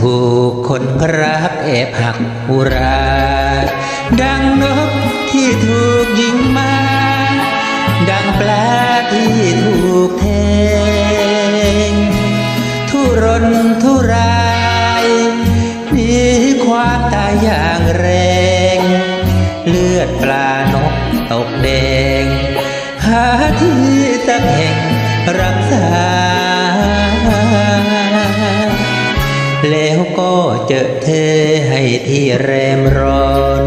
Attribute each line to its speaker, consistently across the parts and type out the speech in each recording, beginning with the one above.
Speaker 1: ถูกคนรักแอบหักอุรา ดังนกที่ถูกยิงมา ดังปลาที่ถูกแทงทุรนทุรายหนีความตายอย่างแรง เลือดปลานกตกแดง หาที่สักแห่งรัก แล้วก็เจอเธอให้ที่แรมร้อน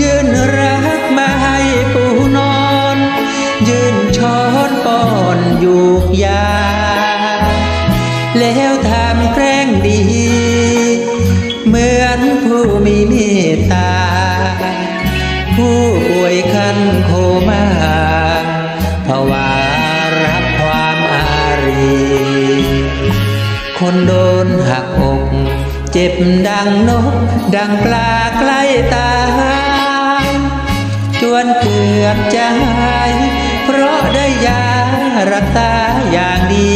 Speaker 1: ยืนรักมาให้ปูนอน ยืนช้อนป้อนอยู่ยา แล้วทำแกล้งดี เหมือนผู้มีเมตตา ผู้ป่วยคันโคม่าภาวา คนโดนหักอก เจ็บดังนก ดังปลาใกล้ตาจวนเกือบจะหาย เพราะได้ยารักษาอย่างดี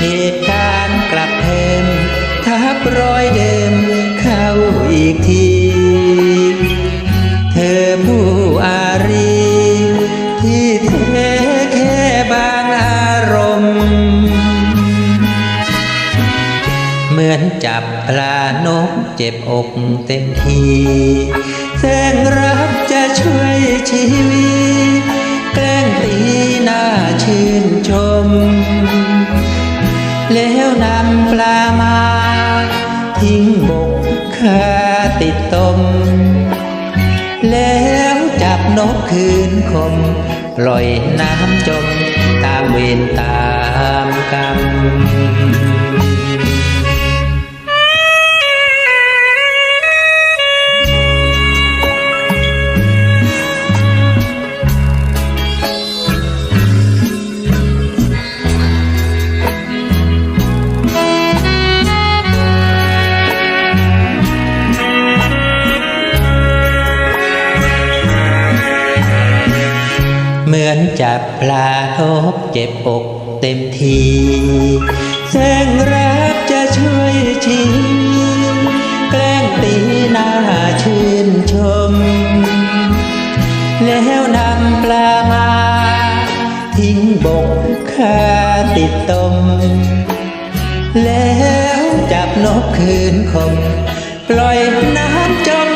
Speaker 1: เหตุการณ์กลับเพิ่มทับรอย เหมือนจับปลานกเจ็บอกเต็มทีแสงรักจะช่วยชีวิตแกล้งตีหน้าชื่นชม แล้วนำปลามา ทิ้งบกคาติดตม แล้วจับนกคืนคมปล่อยน้ำจมตามเวรตามกรรม จับปลาทบเจ็บอกเต็มทีแสงรักจะช่วยชีแกล้งตีหน้าชื่นชม แล้วนำปลามา ทิ้งบกคาติดตม แล้วจับนกคืนคม ปล่อยน้ำจม